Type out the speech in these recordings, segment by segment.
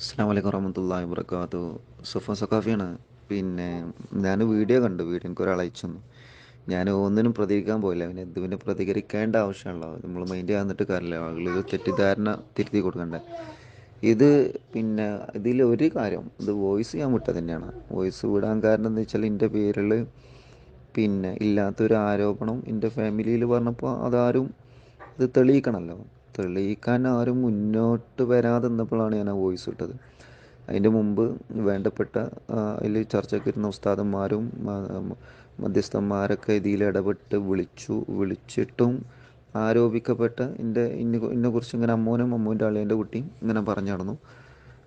അസ്സാം വലൈക്കും വറഹമത്തല്ലാ വർക്കാത്തു സുഫ സഖാഫിയാണ്. പിന്നെ ഞാൻ വീഡിയോ കണ്ടു. വീഡിയോ എനിക്ക് ഒരാൾ അയച്ചു ഞാൻ ഒന്നിനും പ്രതികരിക്കാൻ പോയില്ല. പിന്നെ ഇത് പിന്നെ പ്രതികരിക്കേണ്ട ആവശ്യമുള്ളൂ നമ്മൾ മൈൻഡ് ചെയ്യാന്നിട്ട് കാര്യമില്ല. ആളുകൾ തെറ്റിദ്ധാരണ തിരുത്തി കൊടുക്കണ്ടേ. ഇത് പിന്നെ ഇതിൽ ഒരു കാര്യം. ഇത് വോയിസ് ഞാൻ വിട്ടത് തന്നെയാണ്. വോയിസ് വിടാൻ കാരണം എന്ന് വെച്ചാൽ എന്റെ പേരിൽ പിന്നെ ഇല്ലാത്തൊരു ആരോപണം എന്റെ ഫാമിലിയിൽ പറഞ്ഞപ്പോൾ അതാരും ഇത് തെളിയിക്കണമല്ലോ തെളിയിക്കാൻ ആരും മുന്നോട്ട് വരാതെ നിന്നപ്പോഴാണ് ഞാൻ ആ വോയിസ് ഇട്ടത്. അതിന്റെ മുമ്പ് വേണ്ടപ്പെട്ട അതിൽ ചർച്ചയ്ക്ക് ഇരുന്ന ഉസ്താദന്മാരും മധ്യസ്ഥന്മാരൊക്കെ ഇതിൽ ഇടപെട്ട് വിളിച്ചു വിളിച്ചിട്ടും ആരോപിക്കപ്പെട്ട എന്റെ ഇന്നെ എന്നെ കുറിച്ച് ഇങ്ങനെ അമ്മോനും അമ്മൂന്റെ അളിയന്റെ കുട്ടിയും ഇങ്ങനെ പറഞ്ഞു നടന്നു.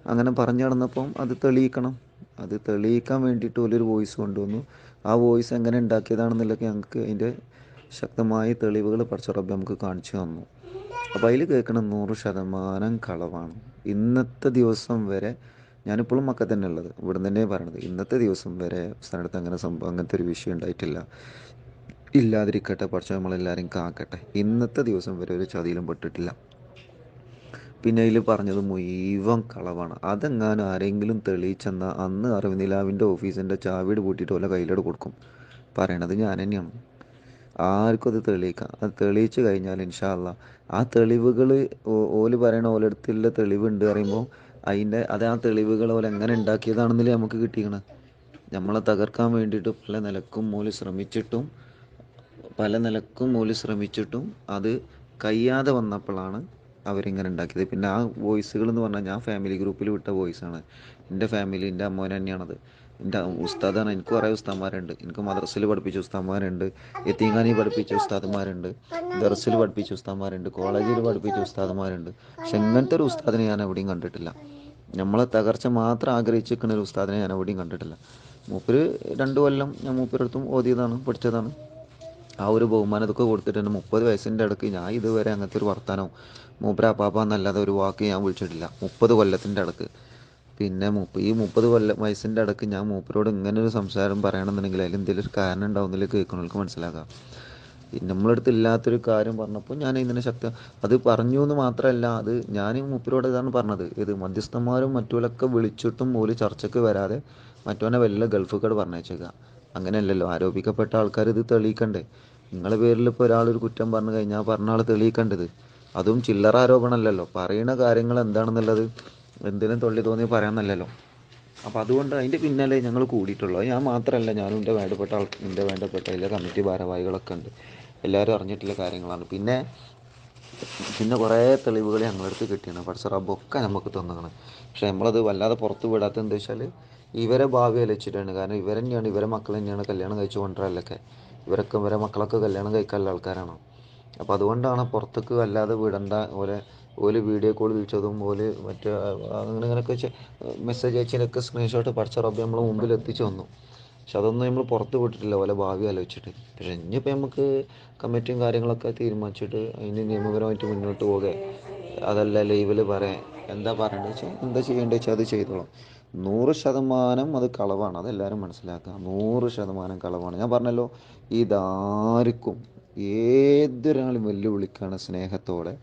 അങ്ങനെ പറഞ്ഞു നടന്നപ്പം അത് തെളിയിക്കണം. അത് തെളിയിക്കാൻ വേണ്ടിയിട്ട് വലിയൊരു വോയിസ് കൊണ്ടുവന്നു. ആ വോയിസ് എങ്ങനെ ഉണ്ടാക്കിയതാണെന്നുള്ളതൊക്കെ ഞങ്ങൾക്ക് അതിന്റെ ശക്തമായ തെളിവുകൾ പഠിച്ച റബ്ബ് നമുക്ക് കാണിച്ചു തന്നു. അപ്പോൾ അതിൽ കേൾക്കണ നൂറ് ശതമാനം കളവാണ്. ഇന്നത്തെ ദിവസം വരെ ഞാനിപ്പോഴും മക്ക തന്നെ ഉള്ളത് ഇവിടെ തന്നെ പറയണത്. ഇന്നത്തെ ദിവസം വരെ സ്ഥലത്ത് അങ്ങനെ സംഭവം അങ്ങനത്തെ ഒരു വിഷയം ഉണ്ടായിട്ടില്ല. ഇല്ലാതിരിക്കട്ടെ പക്ഷേ നമ്മളെല്ലാവരും കാക്കട്ടെ. ഇന്നത്തെ ദിവസം വരെ ഒരു ചതിയിലും പെട്ടിട്ടില്ല. പിന്നെ അതിൽ പറഞ്ഞത് മുഴുവൻ കളവാണ്. അതെങ്ങാനും ആരെങ്കിലും തെളിയിച്ചെന്നാൽ അന്ന് അറിവിനിലാവിന്റെ ഓഫീസിന്റെ ചാവീട് പൂട്ടിയിട്ട് ഓല കയ്യിലോട് കൊടുക്കും. പറയണത് ഞാൻ തന്നെയാണ്. ആർക്കും അത് തെളിയിക്കാം. അത് തെളിയിച്ചു കഴിഞ്ഞാൽ ഇൻഷാല്ല ആ തെളിവുകൾ ഓൽ പറയണ ഓലടുത്തുള്ള തെളിവുണ്ട് പറയുമ്പോൾ അതിന്റെ അത് ആ തെളിവുകൾ ഓല എങ്ങനെ ഉണ്ടാക്കിയതാണെന്നില്ലേ നമുക്ക് കിട്ടിക്കണത് നമ്മളെ തകർക്കാൻ വേണ്ടിയിട്ട് പല നിലക്കും മൂൽ ശ്രമിച്ചിട്ടും പല നിലക്കും മൂൽ ശ്രമിച്ചിട്ടും അത് കഴിയാതെ വന്നപ്പോഴാണ് അവരിങ്ങനെ ഉണ്ടാക്കിയത്. പിന്നെ ആ വോയിസുകൾ എന്ന് പറഞ്ഞാൽ ഞാൻ ഫാമിലി ഗ്രൂപ്പിൽ വിട്ട വോയിസാണ്. എന്റെ ഫാമിലി എന്റെ അമ്മോൻ തന്നെയാണത്. എന്റെ ഉസ്താദാണ്. എനിക്ക് കുറേ ഉസ്താദ്മാരുണ്ട് എനിക്ക് മദ്രസിൽ പഠിപ്പിച്ച ഉസ്താദ്മാരുണ്ട് എത്തിങ്ങാനി പഠിപ്പിച്ച ഉസ്താദ്മാരുണ്ട് ദർസിൽ പഠിപ്പിച്ച ഉസ്താദ്മാരുണ്ട് കോളേജിൽ പഠിപ്പിച്ച ഉസ്താദ്മാരുണ്ട് പക്ഷെ ഇങ്ങനത്തെ ഒരു ഉസ്താദിനെ ഞാൻ എവിടെയും കണ്ടിട്ടില്ല. നമ്മളെ തകർച്ച മാത്രം ആഗ്രഹിച്ചിരിക്കുന്ന ഒരു ഉസ്താദിനെ ഞാൻ എവിടെയും കണ്ടിട്ടില്ല. മൂപ്പര് രണ്ട് കൊല്ലം ഞാൻ മൂപ്പരടുത്തും ഓതിയതാണ് പഠിച്ചതാണ്. ആ ഒരു ബഹുമാനം ഇതൊക്കെ കൊടുത്തിട്ട് തന്നെ മുപ്പത് വയസ്സിന്റെ ഇടയ്ക്ക് ഞാൻ ഇതുവരെ അങ്ങനത്തെ ഒരു വർത്തമാനവും മൂപ്പര അപ്പാപ്പ എന്നല്ലാതെ ഒരു വാക്ക് ഞാൻ വിളിച്ചിട്ടില്ല. മുപ്പത് കൊല്ലത്തിന്റെ ഇടയ്ക്ക്. പിന്നെ മുപ്പ ഈ മുപ്പത് കൊല്ലം വയസ്സിന്റെ അടക്ക് ഞാൻ മൂപ്പരോട് ഇങ്ങനെ ഒരു സംസാരം പറയണമെന്നുണ്ടെങ്കിൽ അതിൽ എന്തെങ്കിലും ഒരു കാരണം ഉണ്ടാവുന്നില്ല കേൾക്കുന്നവർക്ക് മനസ്സിലാക്കാം. നമ്മളടുത്ത് ഇല്ലാത്തൊരു കാര്യം പറഞ്ഞപ്പോൾ ഞാൻ ഇതിനെ ശക്തി അത് പറഞ്ഞു എന്ന് മാത്രമല്ല അത് ഞാൻ മൂപ്പരോട് ഇതാണ് പറഞ്ഞത്. ഇത് മധ്യസ്ഥന്മാരും മറ്റുള്ളൊക്കെ വിളിച്ചിട്ടും പോലും ചർച്ചയ്ക്ക് വരാതെ മറ്റവനെ വല്ല ഗൾഫ് കാർഡ് പറഞ്ഞേച്ചേക്കുക അങ്ങനെയല്ലല്ലോ ആരോപിക്കപ്പെട്ട ആൾക്കാർ ഇത് തെളിയിക്കണ്ടേ? നിങ്ങളെ പേരിൽ ഇപ്പോൾ ഒരാളൊരു കുറ്റം പറഞ്ഞു കഴിഞ്ഞാൽ പറഞ്ഞ ആൾ തെളിയിക്കേണ്ടത്. അതും ചില്ലറ ആരോപണമല്ലല്ലോ. പറയുന്ന കാര്യങ്ങൾ എന്താണെന്നുള്ളത് എന്തിനും തൊള്ളി തോന്നി പറയാമെന്നല്ലല്ലോ അപ്പോൾ അതുകൊണ്ട് അതിന്റെ പിന്നാലെ ഞങ്ങൾ കൂടിയിട്ടുള്ളൂ. ഞാൻ മാത്രമല്ല ഞാനും എന്റെ വേണ്ടപ്പെട്ട ആൾ എന്റെ വേണ്ടപ്പെട്ട എല്ലാ കമ്മിറ്റി ഭാരവാഹികളൊക്കെ ഉണ്ട്. എല്ലാവരും അറിഞ്ഞിട്ടുള്ള കാര്യങ്ങളാണ്. പിന്നെ പിന്നെ കുറേ തെളിവുകൾ ഞങ്ങളടുത്ത് കിട്ടിയാണ് പക്ഷേ റബ്ബൊക്കെ നമുക്ക് തന്നതാണ്. പക്ഷേ നമ്മളത് വല്ലാതെ പുറത്ത് വിടാത്ത എന്താ വെച്ചാൽ ഇവരെ ഭാവി അലച്ചിട്ടാണ്. കാരണം ഇവർ തന്നെയാണ് ഇവരെ മക്കൾ തന്നെയാണ് കല്യാണം കഴിച്ചു കൊണ്ടുവരല്ലൊക്കെ ഇവരൊക്കെ ഇവരെ മക്കളൊക്കെ കല്യാണം കഴിക്കാനുള്ള ആൾക്കാരാണ്. അപ്പോൾ അതുകൊണ്ടാണ് പുറത്തേക്ക് വല്ലാതെ വിടണ്ട ഓലെ ഓൽ വീഡിയോ കോൾ വിളിച്ചതും ഓൽ മറ്റേ അങ്ങനെ അങ്ങനെയൊക്കെ മെസ്സേജ് അയച്ചതിനൊക്കെ സ്ക്രീൻഷോട്ട് പഠിച്ച റബ്ബി നമ്മൾ മുമ്പിൽ എത്തിച്ചു വന്നു പക്ഷെ അതൊന്നും നമ്മൾ പുറത്ത് വിട്ടിട്ടില്ല ഓലെ ഭാവി ആലോചിച്ചിട്ട്. പക്ഷെ ഇനിയിപ്പോൾ നമുക്ക് കമ്മിറ്റിയും കാര്യങ്ങളൊക്കെ തീരുമാനിച്ചിട്ട് അതിന് നിയമപരമായിട്ട് മുന്നോട്ട് പോകുക അതല്ല ലൈവിൽ പറയാം. എന്താ പറയേണ്ടത് വെച്ചാൽ എന്താ ചെയ്യേണ്ടത് വെച്ചാൽ അത് ചെയ്തോളാം. നൂറ് ശതമാനം അത് കളവാണ്. അതെല്ലാവരും മനസ്സിലാക്കുക. നൂറ് ശതമാനം കളവാണ്. ഞാൻ പറഞ്ഞല്ലോ ഇതാർക്കും ഏതൊരാളും വെല്ലുവിളിക്കാണ് സ്നേഹത്തോടെ.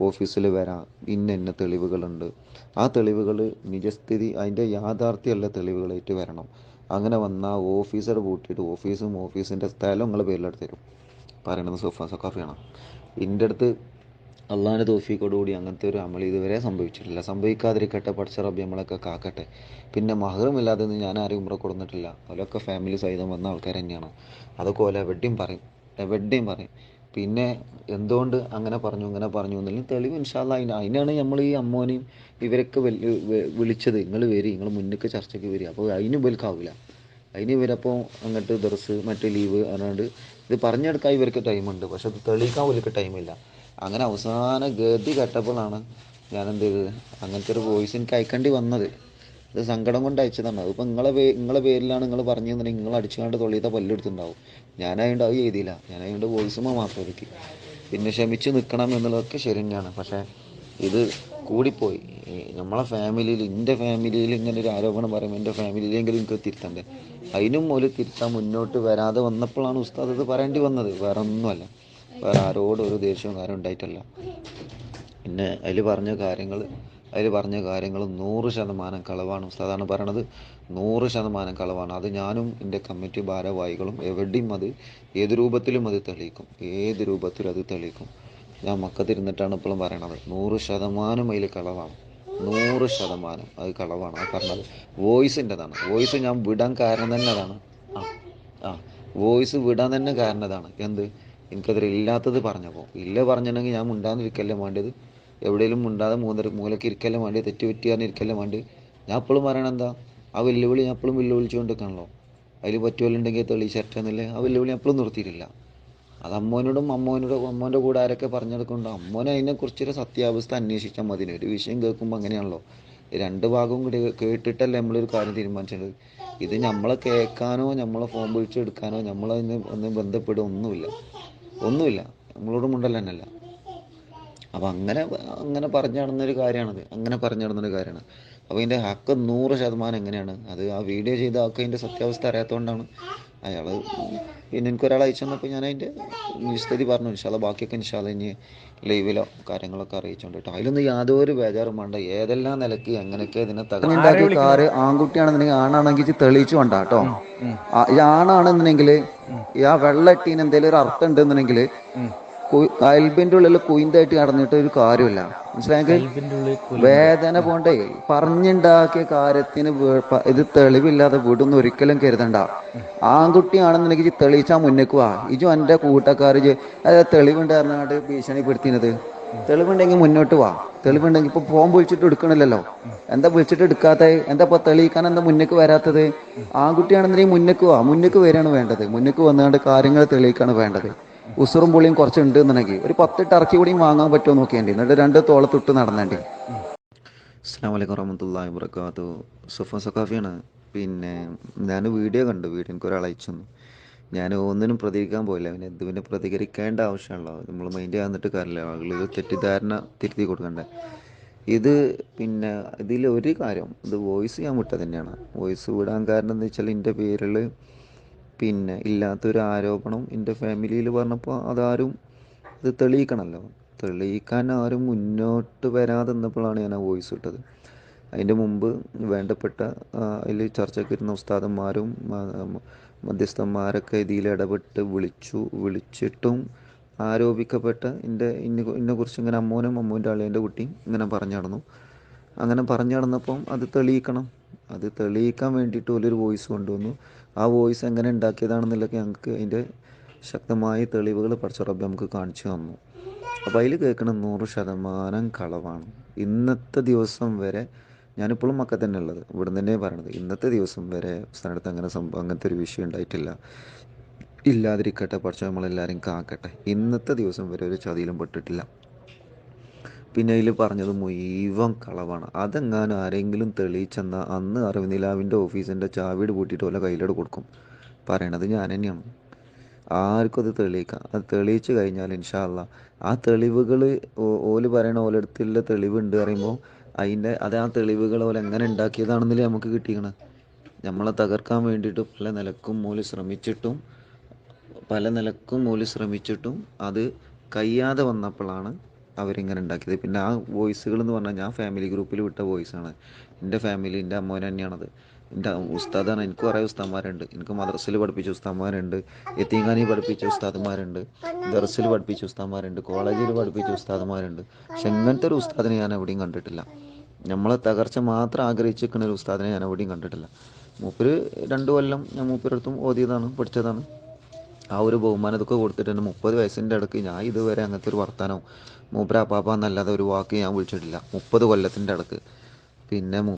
ഓഫീസിൽ വരാം. ഇന്ന ഇന്ന തെളിവുകളുണ്ട്. ആ തെളിവുകൾ നിജസ്ഥിതി അതിന്റെ യാഥാർത്ഥ്യമല്ല തെളിവുകളായിട്ട് വരണം. അങ്ങനെ വന്നാൽ ഓഫീസർ പൂട്ടിയിട്ട് ഓഫീസും ഓഫീസിന്റെ സ്ഥലവും നിങ്ങളെ പേരിലെടുത്ത് തരും. പറയണത് സോഫ സക്കാഫിയാണ് എന്റെ അടുത്ത് അള്ളാഹിന്റെ തോഫിക്കോടുകൂടി അങ്ങനത്തെ ഒരു അമൽ ഇതുവരെ സംഭവിച്ചിട്ടില്ല. സംഭവിക്കാതിരിക്കട്ടെ പഠിച്ച റബ്ബി നമ്മളൊക്കെ കാക്കട്ടെ. പിന്നെ മഹറുമില്ലാതെ ഞാൻ ആരും ഉമ്ര കൊടുത്തിട്ടില്ല അവരൊക്കെ ഫാമിലി സഹിതം വന്ന ആൾക്കാർ തന്നെയാണ്. അതൊക്കെ ഓല എവിടെയും പറയും. എവിടെയും പറയും. പിന്നെ എന്തുകൊണ്ട് അങ്ങനെ പറഞ്ഞു ഇങ്ങനെ പറഞ്ഞു എന്നുള്ള തെളിവ് ഇൻഷാല്ല അതിന് അതിനാണ് നമ്മൾ ഈ അമ്മോനെയും ഇവരൊക്കെ വിളിച്ചത്. നിങ്ങൾ വരി നിങ്ങൾ മുന്നൊക്കെ ചർച്ചയ്ക്ക് വരിക അപ്പോൾ അതിന് ഇവൽക്കാവില്ല അതിന് ഇവരപ്പോൾ അങ്ങോട്ട് ദർസ് മറ്റേ ലീവ് പറഞ്ഞാണ്ട് ഇത് പറഞ്ഞെടുക്കാൻ ഇവർക്ക് ടൈമുണ്ട് പക്ഷെ അത് തെളിയിക്കാൻ ഇവർക്ക് ടൈമില്ല അങ്ങനെ അവസാന ഗതി കെട്ടപ്പോഴാണ് ഞാൻ എന്ത് ചെയ്തത്? അങ്ങനത്തെ ഒരു വോയിസ് എനിക്ക് അയക്കേണ്ടി വന്നത്. ഇത് സങ്കടം കൊണ്ട് അയച്ചതാണ്. അതിപ്പോൾ നിങ്ങളെ പേ നിങ്ങളെ പേരിലാണ് നിങ്ങൾ പറഞ്ഞതെന്നുണ്ടെങ്കിൽ നിങ്ങൾ അടിച്ചുകൊണ്ട് തൊള്ളിയത്തെ പല്ലെടുത്തുണ്ടാവും ഞാനായതുകൊണ്ട് അത് ചെയ്തില്ല ഞാനായതുകൊണ്ട് വോയിസുമ്പോൾ മാത്രം ഒരുക്കി. പിന്നെ ക്ഷമിച്ച് നിൽക്കണം എന്നുള്ളതൊക്കെ ശരി തന്നെയാണ് പക്ഷേ ഇത് കൂടിപ്പോയി. നമ്മളെ ഫാമിലിയിൽ എന്റെ ഫാമിലിയിൽ ഇങ്ങനെ ഒരു ആരോപണം പറയുമ്പോൾ എന്റെ ഫാമിലിയിലെങ്കിലും എനിക്ക് തിരുത്തണ്ടേ അതിനും ഒരു തിരുത്താൻ മുന്നോട്ട് വരാതെ വന്നപ്പോഴാണ് ഉസ്താദ് ഇത് പറയേണ്ടി വന്നത്. വേറെ ഒന്നുമല്ല വേറെ ആരോടും ഒരു ദേഷ്യവും കാര്യം ഉണ്ടായിട്ടല്ല. പിന്നെ അതിൽ പറഞ്ഞ കാര്യങ്ങൾ അതിൽ പറഞ്ഞ കാര്യങ്ങൾ നൂറ് ശതമാനം കളവാണ് ഉസ്താദാണ് പറയണത്. നൂറ് ശതമാനം കളവാണ്. അത് ഞാനും എന്റെ കമ്മിറ്റി ഭാരവാഹികളും എവിടെയും അത് ഏത് രൂപത്തിലും അത് തെളിയിക്കും. ഏത് രൂപത്തിലും അത് തെളിയിക്കും. ഞാൻ മക്കത്തിരുന്നിട്ടാണ് ഇപ്പോഴും പറയണത്. നൂറ് ശതമാനം അതിൽ കളവാണ്. നൂറ് ശതമാനം അത് കളവാണ്. അത് പറഞ്ഞത് വോയിസിന്റെതാണ്. വോയിസ് ഞാൻ വിടാൻ കാരണം തന്നെ അതാണ് ആ ആ വോയിസ് വിടാൻ തന്നെ കാരണം അതാണ് എന്ത്? എനിക്കതിൽ ഇല്ലാത്തത് പറഞ്ഞപ്പോൾ ഇല്ല പറഞ്ഞിട്ടുണ്ടെങ്കിൽ ഞാൻ മുണ്ടാന്നിരിക്കല്ലേ വേണ്ടത്? എവിടെയെങ്കിലും മുണ്ടാതെ മൂന്നര മൂലക്ക് ഇരിക്കലും വേണ്ടി തെറ്റ് പറ്റിയാൻ ഇരിക്കലും വേണ്ടി. ഞാൻ എപ്പോഴും പറയണം എന്താ? ആ വെല്ലുവിളി ഞാൻ എപ്പോഴും വെല്ലുവിളിച്ചുകൊണ്ടിരിക്കണല്ലോ അതിൽ പറ്റുമല്ലുണ്ടെങ്കിൽ തെളിയിച്ചെന്നില്ലേ ആ വെല്ലുവിളി എപ്പോഴും നിർത്തിയിട്ടില്ല. അത് അമ്മോനോടും അമ്മോനോടും അമ്മോന്റെ കൂടെ ആരൊക്കെ പറഞ്ഞെടുക്കുന്നുണ്ടോ? അമ്മോനെ അതിനെക്കുറിച്ചൊരു സത്യാവസ്ഥ അന്വേഷിച്ചാൽ മതി. ഒരു വിഷയം കേൾക്കുമ്പോൾ അങ്ങനെയാണല്ലോ. രണ്ട് ഭാഗവും കൂടി കേട്ടിട്ടല്ലേ നമ്മളൊരു കാര്യം തീരുമാനിച്ചത്. ഇത് നമ്മളെ കേൾക്കാനോ നമ്മളെ ഫോൺ വിളിച്ചെടുക്കാനോ നമ്മളതിന് ഒന്ന് ബന്ധപ്പെടുക ഒന്നുമില്ല. ഒന്നുമില്ല. നമ്മളോട് മുണ്ടല്ല തന്നെയല്ല. അപ്പം അങ്ങനെ അങ്ങനെ പറഞ്ഞു നടന്നൊരു കാര്യമാണത്. അങ്ങനെ പറഞ്ഞു നടന്നൊരു കാര്യമാണ്. അപ്പോൾ ഇതിന്റെ ഹക്ക് നൂറ് ശതമാനം എങ്ങനെയാണ്? അത് ആ വീഡിയോ ചെയ്ത ആൾക്ക് അതിന്റെ സത്യാവസ്ഥ അറിയാത്തതുകൊണ്ടാണ് അയാൾ പിന്നെ എനിക്കൊരാൾ അയച്ചു തന്നപ്പോൾ ഞാൻ അതിന്റെ സ്ഥിതി പറഞ്ഞു ഇൻഷാല്ല ബാക്കിയൊക്കെ ഇൻഷാല്ല ഇനി ലൈവിലോ കാര്യങ്ങളൊക്കെ അറിയിച്ചുകൊണ്ട് കേട്ടോ അതിലൊന്നും യാതൊരു ബേജാറും വേണ്ട. ഏതെല്ലാം നിലയ്ക്ക് എങ്ങനെയൊക്കെ ഇതിനെ തകർന്നുണ്ടാക്കിയ കാറ് ആൺകുട്ടിയാണെന്നുണ്ടെങ്കിൽ ആണാണെങ്കിൽ തെളിയിച്ചു വേണ്ട കേട്ടോ ആണാണെന്നുണ്ടെങ്കിൽ ആ വെള്ളട്ടീന് എന്തെങ്കിലും ഒരു അർത്ഥം ഉണ്ടെന്നുണ്ടെങ്കിൽ അയൽബിന്റെ ഉള്ളിൽ കുയിന്തായിട്ട് നടന്നിട്ട് ഒരു കാര്യമില്ല. മനസ്സിലായെങ്കിൽ വേദന പോണ്ടേ? പറഞ്ഞുണ്ടാക്കിയ കാര്യത്തിന് ഇത് തെളിവില്ലാതെ വിടുന്ന ഒരിക്കലും കരുതണ്ട. ആൺകുട്ടിയാണെന്നുണ്ടെങ്കിൽ ഇജ്ജ് തെളിയിച്ചാ മുന്നേക്കുവാ ഇജു എന്റെ കൂട്ടക്കാർ അതായത് തെളിവുണ്ട് പറഞ്ഞാണ്ട് ഭീഷണിപ്പെടുത്തിയത്. തെളിവുണ്ടെങ്കിൽ മുന്നോട്ട് വാ. തെളിവുണ്ടെങ്കിൽ ഇപ്പൊ ഫോൺ വിളിച്ചിട്ട് എടുക്കണില്ലല്ലോ. എന്താ വിളിച്ചിട്ട് എടുക്കാത്ത? എന്താ ഇപ്പൊ തെളിയിക്കാൻ എന്താ മുന്നേക്ക് വരാത്തത്? ആൺകുട്ടിയാണെന്നുണ്ടെങ്കിൽ മുന്നേക്ക് വാ. മുന്നേക്ക് വരികയാണ് വേണ്ടത്. മുന്നേക്ക് വന്നുകൊണ്ട് കാര്യങ്ങൾ തെളിയിക്കാണ് വേണ്ടത്. ഉസുറും പുളിയും കുറച്ച് ഉണ്ട് എന്നുണ്ടെങ്കിൽ ഒരു പത്തിട്ട് ഇറക്കി കൂടിയും വാങ്ങാൻ പറ്റുമോ നോക്കിയേണ്ടി. എന്നിട്ട് രണ്ട് തോളത്തിട്ട് നടന്നേണ്ടി. അസ്സാം വലൈക്കും വറഹമത്തല്ലാ വർക്കാത്തു സുഫ സഖാഫിയാണ്. പിന്നെ ഞാൻ വീഡിയോ കണ്ടു വീഡിയോ എനിക്ക് ഒരാൾ അയച്ചു ഞാൻ ഒന്നിനും പ്രതികരിക്കാൻ പോയില്ല. പിന്നെ എന്ത് പിന്നെ പ്രതികരിക്കേണ്ട ആവശ്യമുള്ളൂ നമ്മൾ മൈൻഡ് ചെയ്യാന്നിട്ട് കാര്യമില്ല. ആളുകൾ തെറ്റിദ്ധാരണ തിരുത്തി കൊടുക്കണ്ടേ. ഇത് പിന്നെ ഇതിൽ ഒരു കാര്യം ഇത് വോയിസ് ഞാൻ വിട്ടത് തന്നെയാണ്. വോയിസ് വിടാൻ കാരണം എന്താ വെച്ചാൽ എന്റെ പേരിൽ പിന്നെ ഇല്ലാത്തൊരു ആരോപണം എന്റെ ഫാമിലിയിൽ പറഞ്ഞപ്പോൾ അതാരും ഇത് തെളിയിക്കണമല്ലോ. തെളിയിക്കാൻ ആരും മുന്നോട്ട് വരാതെ നിന്നപ്പോഴാണ് ഞാൻ ആ വോയിസ് ഇട്ടത്. അതിന്റെ മുമ്പ് വേണ്ടപ്പെട്ട അതിൽ ചർച്ചയ്ക്ക് ഇരുന്ന ഉസ്താദന്മാരും മധ്യസ്ഥന്മാരൊക്കെ ഇതിൽ ഇടപെട്ട് വിളിച്ചു വിളിച്ചിട്ടും ആരോപിക്കപ്പെട്ട എന്റെ ഇന്നെ എന്നെക്കുറിച്ച് ഇങ്ങനെ അമ്മോനും അമ്മൂന്റെ അളിയന്റെ കുട്ടിയും ഇങ്ങനെ പറഞ്ഞു നടന്നു. അങ്ങനെ പറഞ്ഞു നടന്നപ്പം അത് തെളിയിക്കണം. അത് തെളിയിക്കാൻ വേണ്ടിയിട്ട് ഒരു വോയിസ് കൊണ്ടുവന്നു. ആ വോയിസ് എങ്ങനെ ഉണ്ടാക്കിയതാണെന്നുള്ളതൊക്കെ ഞങ്ങൾക്ക് അതിന്റെ ശക്തമായ തെളിവുകൾ പഠിച്ച റബ്ബ് നമുക്ക് കാണിച്ചു തന്നു. അപ്പോൾ അതിൽ കേൾക്കണം നൂറ് ശതമാനം കളവാണ്. ഇന്നത്തെ ദിവസം വരെ ഞാനിപ്പോഴും മക്ക തന്നെ ഉള്ളത്. ഇവിടെ തന്നെ പറയണത്. ഇന്നത്തെ ദിവസം വരെ സ്ഥലത്ത് അങ്ങനെ സംഭവം അങ്ങനത്തെ ഒരു വിഷയം ഉണ്ടായിട്ടില്ല. ഇല്ലാതിരിക്കട്ടെ പഠിച്ച നമ്മളെല്ലാവരും കാക്കട്ടെ. ഇന്നത്തെ ദിവസം വരെ ഒരു ചതിയിലും പെട്ടിട്ടില്ല. പിന്നെ അതിൽ പറഞ്ഞത് മുഴുവൻ കളവാണ്. അതെങ്ങാനും ആരെങ്കിലും തെളിയിച്ചെന്നാൽ അന്ന് അറിവിനിലാവിന്റെ ഓഫീസിന്റെ ചാവിയുടെ പൂട്ടിയിട്ട് ഓല കയ്യിലോട് കൊടുക്കും. പറയണത് ഞാൻ തന്നെയാണ്. ആർക്കും അത് തെളിയിക്കാം. അത് തെളിയിച്ചു കഴിഞ്ഞാൽ ഇൻഷാല്ല ആ തെളിവുകൾ ഓൽ പറയണ ഓലടുത്തുള്ള തെളിവുണ്ട് പറയുമ്പോൾ അതിന്റെ അത് ആ തെളിവുകൾ ഓല എങ്ങനെ ഉണ്ടാക്കിയതാണെന്നില്ലേ നമുക്ക് കിട്ടിക്കണത് നമ്മളെ തകർക്കാൻ വേണ്ടിയിട്ട് പല നിലക്കും മൂൽ ശ്രമിച്ചിട്ടും പല നിലക്കും മൂൽ ശ്രമിച്ചിട്ടും അത് കഴിയാതെ വന്നപ്പോഴാണ് അവരിങ്ങനെ ഉണ്ടാക്കിയത്. പിന്നെ ആ വോയിസുകൾ എന്ന് പറഞ്ഞാൽ ഞാൻ ഫാമിലി ഗ്രൂപ്പിൽ വിട്ട വോയിസാണ്. എന്റെ ഫാമിലി എന്റെ അമ്മോൻ തന്നെയാണത്. എന്റെ ഉസ്താദാണ്. എനിക്ക് കുറേ ഉസ്താദ്മാരുണ്ട് എനിക്ക് മദ്രസയിൽ പഠിപ്പിച്ച ഉസ്താദ്മാരുണ്ട് എത്തീങ്കാനി പഠിപ്പിച്ച ഉസ്താദ്മാരുണ്ട് ദർസിൽ പഠിപ്പിച്ച ഉസ്താദ്മാരുണ്ട് കോളേജിൽ പഠിപ്പിച്ച ഉസ്താദ്മാരുണ്ട് പക്ഷെ ഇങ്ങനത്തെ ഒരു ഉസ്താദിനെ ഞാൻ എവിടെയും കണ്ടിട്ടില്ല. നമ്മളെ തകർച്ച മാത്രം ആഗ്രഹിച്ചു നിൽക്കുന്ന ഒരു ഉസ്താദിനെ ഞാൻ എവിടെയും കണ്ടിട്ടില്ല. മൂപ്പര് രണ്ട് കൊല്ലം ഞാൻ മൂപ്പരടുത്തും ഓതിയതാണ് പഠിച്ചതാണ്. ആ ഒരു ബഹുമാനം ഇതൊക്കെ കൊടുത്തിട്ട് തന്നെ മുപ്പത് വയസ്സിന്റെ ഇടയ്ക്ക് ഞാൻ ഇതുവരെ അങ്ങനത്തെ ഒരു വർത്തമാനവും മൂപ്പര അപ്പാപ്പ എന്നല്ലാതെ ഒരു വാക്ക് ഞാൻ വിളിച്ചിട്ടില്ല. മുപ്പത് കൊല്ലത്തിന്റെ ഇടയ്ക്ക്. പിന്നെ